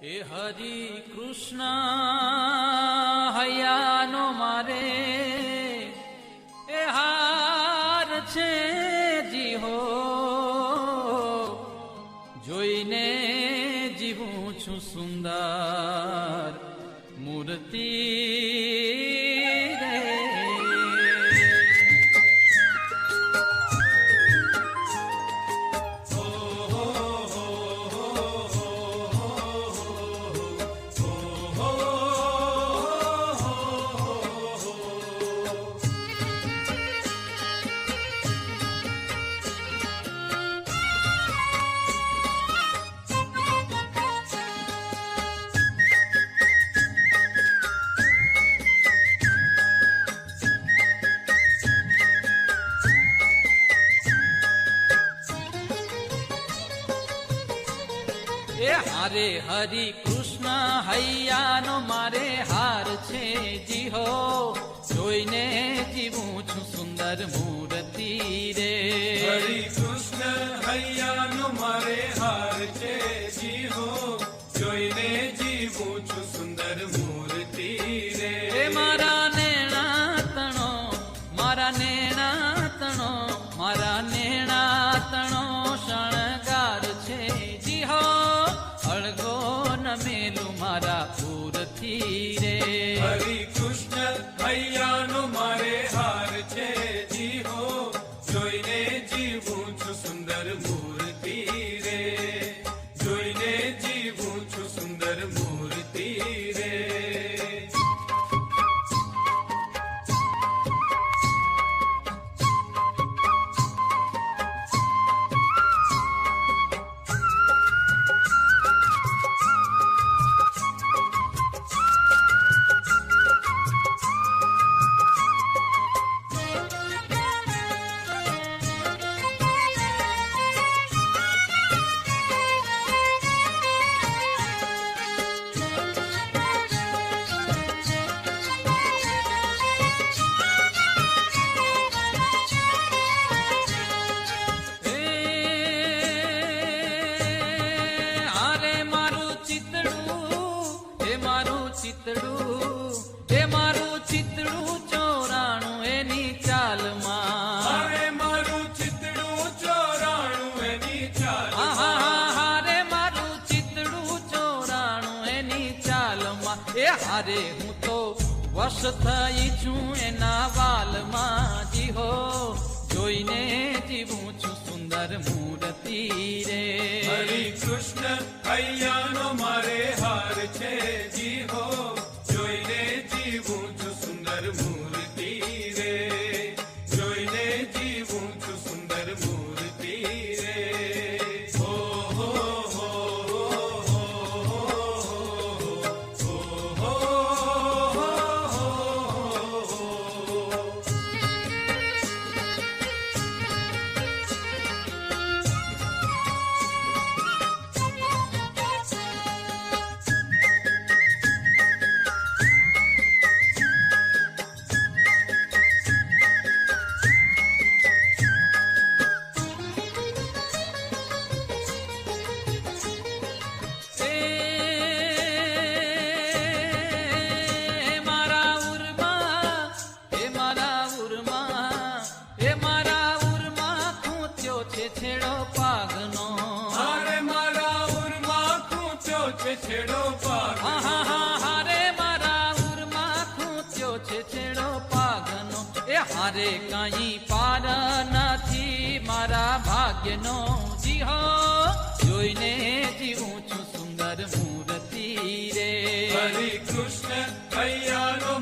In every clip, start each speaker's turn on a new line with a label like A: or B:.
A: એ હરિ કૃષ્ણ હારે હરિ કૃષ્ણ હૈયાનો મારે હાર છે જી હો જોઈને જીવું છું સુંદર મૂર્તિ રે.
B: હરિ કૃષ્ણ હૈયાનો મારે હાર છે
A: એ મારું ચિતડું ચોરાણું એની ચાલમાં.
B: મારે મારું ચિતડું ચોરાણું એની ચાલ
A: આહા હારે મારું ચિતડું ચોરાણું એની ચાલમાં. એ હારે હું તો વશ થઈ છું એના વાલમાં. જી હો જોઈને જીવું છું સુંદર મૂર્તિ રે.
B: હરે કૃષ્ણ હૈયાનો મારે
A: છેડો પાગનો.
B: હારે મારા ઉરમાં ખૂંચ્યો છે છેડો
A: આહા હારે મારા ઉરમાં ખૂંચ્યો છે છેડો પાગનો. એ હારે કાંઈ પાર નથી મારા ભાગ્યનો. જી હો જોઈને જીવું છું સુંદર મૂર્તિ રે.
B: હરે કૃષ્ણ હૈયાનો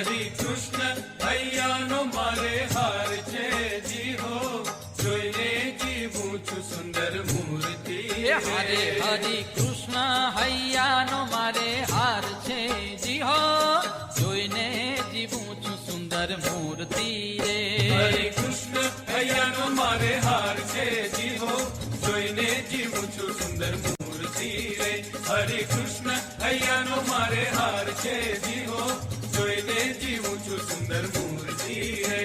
B: હરી કૃષ્ણ હૈયાનો મારે હાર છે જી હો જોઈને જીવું છું સુંદર મૂર્તિ હે
A: હરે
B: હરી કૃષ્ણ હૈયાનો મારે હાર છે જી હો જોઈને જીવું છું સુંદર મૂર્તિ
A: રે
B: હરે કૃષ્ણ હૈયાનો મારે હાર છે જી હો જોઈને જીવું છું સુંદર મૂર્તિ રે હરે કૃષ્ણ હૈયાનો મારે હાર છે જી હો જોઈને જીવું છું સુંદર મૂર્તિ રે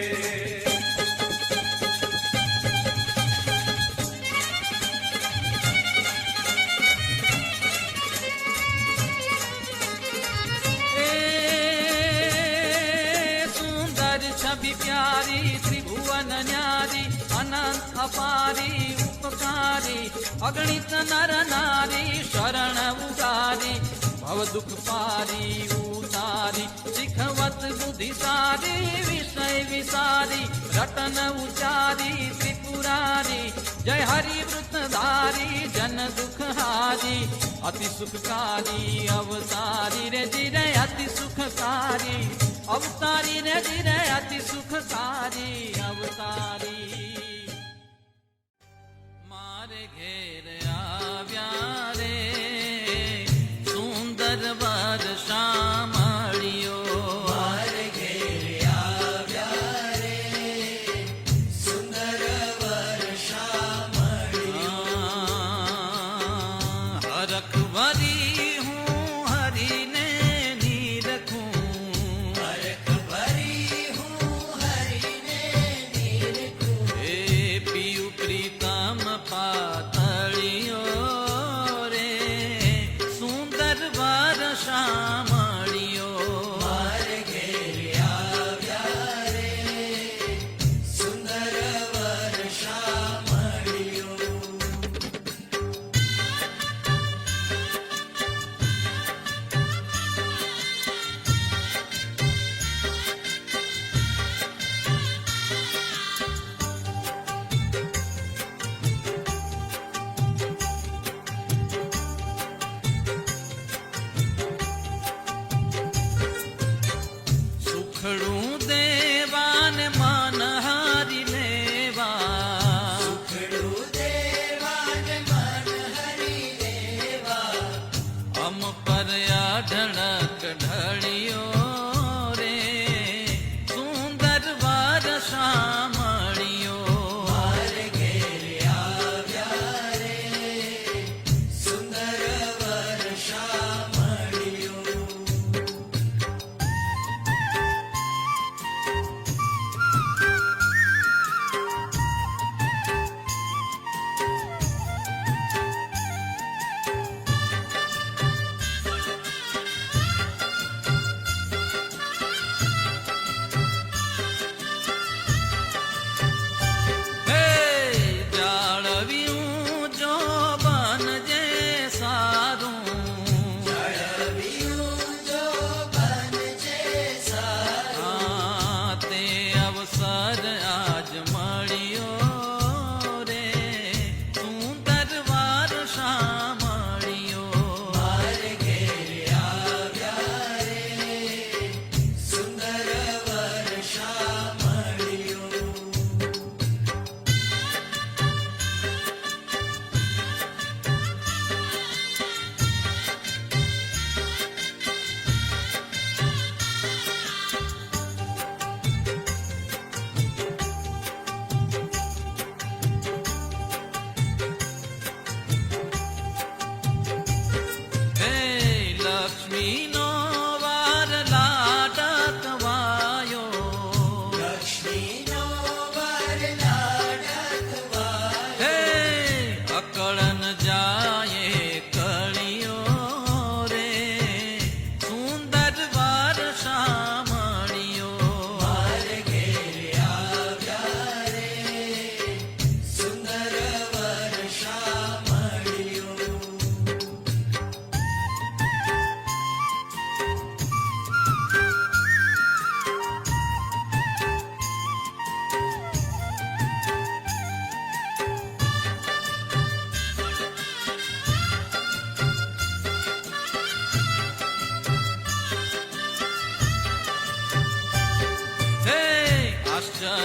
A: છબી પ્યારી, ત્રિભુવન ન્યારી, અનંત અપારી, ઉપકારી, અગણિત નર નારી, શરણ ઉગારી ભવ દુઃખ પારી, ઉતારી, શીખવત બુદ્ધિ સારી, વિષય વિસારી, રટન ઉચારી, ત્રિપુરારી, જય હરિ વૃતધારી જન દુઃખ હારી, અતિ સુખકારી, અવતારી રે જીરે અતિ સુખકારી, અવતારી રે જીરે અતિ સુખકારી, અવતારી.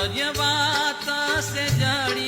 A: आर्यवाता से जड़ी